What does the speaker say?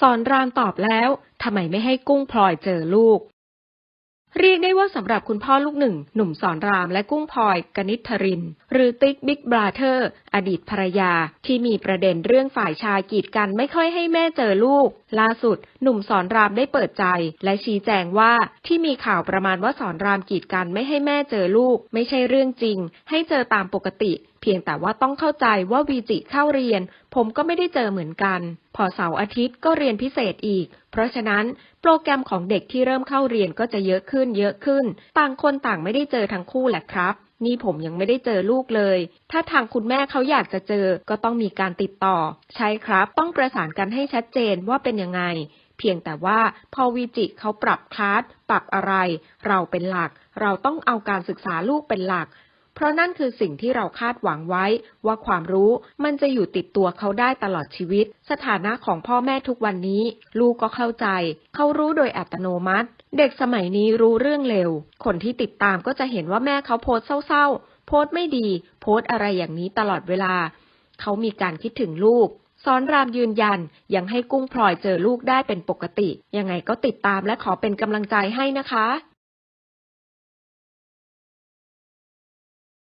สอนรามตอบแล้วทำไมไม่ให้กุ้งพลอยเจอลูก เรียกได้ว่าสำหรับคุณพ่อลูกหนึ่ง หนุ่มสอนรามและกุ้งพลอยกนิษฐริน หรือติ๊กบิ๊กบราเธอร์ อดีตภรรยา ที่มีประเด็นเรื่องฝ่ายชายกีดกันไม่ค่อยให้แม่เจอลูก ล่าสุด หนุ่มสอนรามได้เปิดใจ และชี้แจงว่าที่มีข่าวประมาณว่าสอนรามกีดกันไม่ให้แม่เจอลูก ไม่ใช่เรื่องจริง ให้เจอตามปกติ พียงแต่ว่าต้องเข้าใจว่าวีจิเข้าเรียน ผมก็ไม่ได้เจอเหมือนกัน พอเสาร์อาทิตย์ก็เรียนพิเศษอีก เพราะฉะนั้นโปรแกรมของเด็กที่เริ่มเข้าเรียนก็จะเยอะขึ้นเยอะขึ้น ต่างคนต่างไม่ได้เจอทั้งคู่แหละครับ นี่ผมยังไม่ได้เจอลูกเลย ถ้าทางคุณแม่เขาอยากจะเจอก็ต้องมีการติดต่อ ใช่ครับ ต้องประสานกันให้ชัดเจนว่าเป็นยังไง เพียงแต่ว่าพอวีจิเขาปรับคลาสปรับอะไร เราเป็นหลัก เราต้องเอาการศึกษาลูกเป็นหลัก เพราะนั่นคือสิ่งที่เราคาดหวังไว้ ว่าความรู้มันจะอยู่ติดตัวเขาได้ตลอดชีวิต สถานะของพ่อแม่ทุกวันนี้ ลูกก็เข้าใจ เขารู้โดยอัตโนมัติ เด็กสมัยนี้รู้เรื่องเร็ว คนที่ติดตามก็จะเห็นว่าแม่เขาโพสเศร้าๆ โพสไม่ดี โพสอะไรอย่างนี้ตลอดเวลา เขามีการคิดถึงลูกสอนรามยืนยันยังให้กุ้งพลอยเจอลูกได้เป็นปกติ ยังไงก็ติดตามและขอเป็นกำลังใจให้นะคะ